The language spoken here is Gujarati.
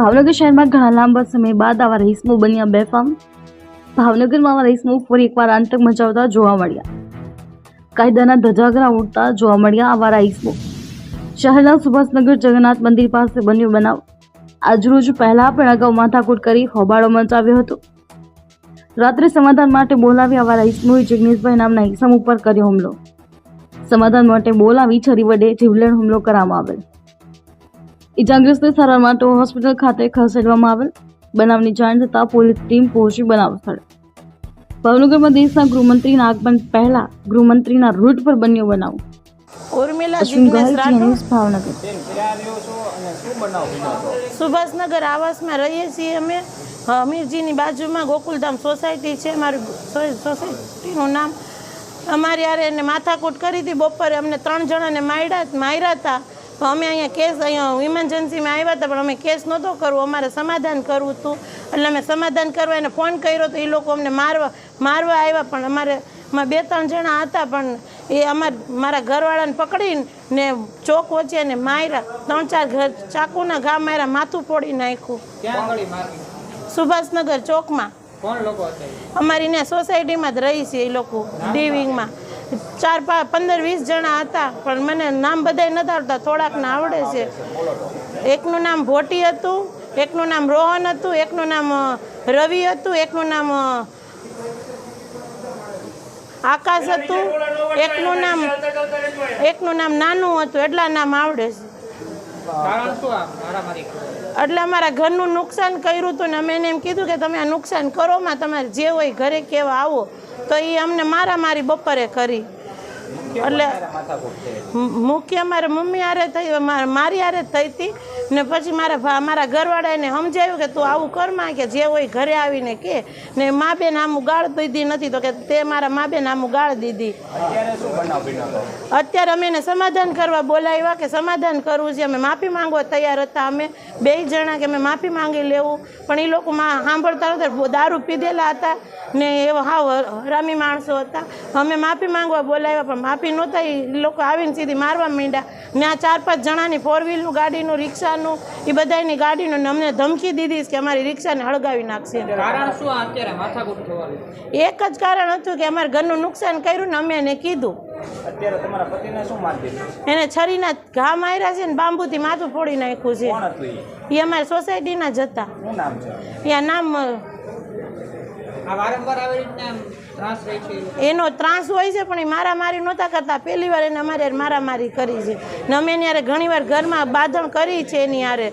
ભાવનગર શહેરમાં ઘણા લાંબા સમય બાદ આવા રહીશમો બન્યા બેફામ. ભાવનગરમાં આવા રહીશમો ફરી એકવાર આંતક મચાવતા જોવા મળ્યા. કાયદાના ધજાગરા ઉડતા જોવા મળ્યા આવા રહીશમો શહેરના સુભાષનગર જગન્નાથ મંદિર પાસે બન્યો બનાવ. આજરોજ પહેલા પણ અગાઉ માથાકૂટ કરી હોબાળો મચાવ્યો હતો. રાત્રે સમાધાન માટે બોલાવી આવા રહીશમોએ જિગ્નેશભાઈ નામના ઈસમ ઉપર કર્યો હુમલો. સમાધાન માટે બોલાવી છરી વડે જીવલેણ હુમલો કરવામાં આવેલ. ઇજાગ્રસ્તને સારવાર માટે હોસ્પિટલ ખાતે ખસેડવામાં આવેલ બનાવની જાણ થતાં પોલીસ ટીમ પહોંચી બનાવ સ્થળે. ભાવનગરમાં દેશના ગૃહમંત્રીના આગમન પહેલા ગૃહમંત્રીના રૂટ પર બન્યો બનાવ. સુભાષનગર આવાસમાં રહીએ છીએ અમે. હમીરજીની બાજુમાં ગોકુલધામ સોસાયટી છે. મારું સોસાયટીનું નામ અમારી યારે એને માથાકૂટ કરી હતી. બપોરે અમને ત્રણ જણાને માર્યા માર્યા હતા. તો અમે અહીંયા કેસ અહીંયા ઇમરજન્સીમાં આવ્યા હતા પણ અમે કેસ નહોતો કરવો. અમારે સમાધાન કરવું હતું. એટલે અમે સમાધાન કરવા એને ફોન કર્યો તો એ લોકો અમને મારવા મારવા આવ્યા. પણ અમારે બે ત્રણ જણા હતા પણ એ અમાર મારા ઘરવાળાને પકડીને ને ચોક વચ્ચે ને માર્યા. ત્રણ ચાર ઘર ચાકુના ઘા માર્યા માથું ફોડી નાખ્યું. સુભાષનગર ચોકમાં? અમારી ને સોસાયટીમાં જ રહી છે એ લોકો ડી વિંગમાં ચાર પાંચ પંદર, વીસ જણા હતા. પણ મને નામ બધાય નથી આવડતા. થોડાકને આવડે છે. એકનું નામ ભોટી હતું, એકનું નામ રોહન હતું, એકનું નામ રવિ હતું, એકનું નામ આકાશ હતું, એકનું નામ એકનું નામ નાનું હતું. એટલા નામ આવડે છે કારણ શું આ મારામારી એટલે અમારા ઘરનું નુકસાન કર્યું હતું ને અમે એને એમ કીધું કે તમે આ નુકસાન કરોમાં તમારે જે હોય ઘરે કેવા આવો, તો એ અમને મારામારી બપોરે કરી. એટલે મુખ્ય મારે મમ્મી આરે થઈ મારી આરે થઈ હતી. ને પછી મારા મારા ઘરવાળાને સમજાવ્યું કે તું આવું કરમાં કે જે હોય ઘરે આવીને કે. ને મા બેન આમું ગાળ દીધી નથી તો કે તે મારા મા બેન આમું ગાળ દીધી. અત્યારે અમે એને સમાધાન કરવા બોલાવ્યા કે સમાધાન કરવું છે. અમે માફી માંગવા તૈયાર હતા. અમે બે જણા કે અમે માફી માંગી લેવું. પણ એ લોકો માં સાંભળતા નતા. દારૂ પીધેલા હતા ને એવા હાવ હરામી માણસો હતા. અમે માફી માંગવા બોલાવ્યા પણ માફી નહોતા એ લોકો આવીને સીધી મારવા માંડ્યા. ને આ ચાર પાંચ જણાની ફોર વ્હીલનું ગાડીનું રિક્ષાનું એ બધાની ગાડીનું ને અમને ધમકી દીધી કે અમારી રિક્ષાને હળગાવી નાખશે. કારણ શું? આ અત્યારે માથાકૂટ થવાનું. એક જ કારણ હતું કે અમારે ઘરનું નુકસાન કર્યું ને અમે એને કીધું. અત્યારે તમારા પતિને શું માર દીધું? એને છરીના ઘા માર્યા છે ને બાંબુથી માથું ફોડી નાખ્યું છે. એ એ અમારી સોસાયટીના જ હતા. શું નામ છે? ત્યાં નામ અ, આ વારંવાર આવી રીતના ત્રાસ રહી છે એનો ત્રાસ હોય છે, પણ એ મારામારી નહોતા કરતા. પહેલી વાર એને અમારે મારામારી કરી છે. ને અમે એની ઘણીવાર ઘરમાં બાંધણ કરી છે એની હારે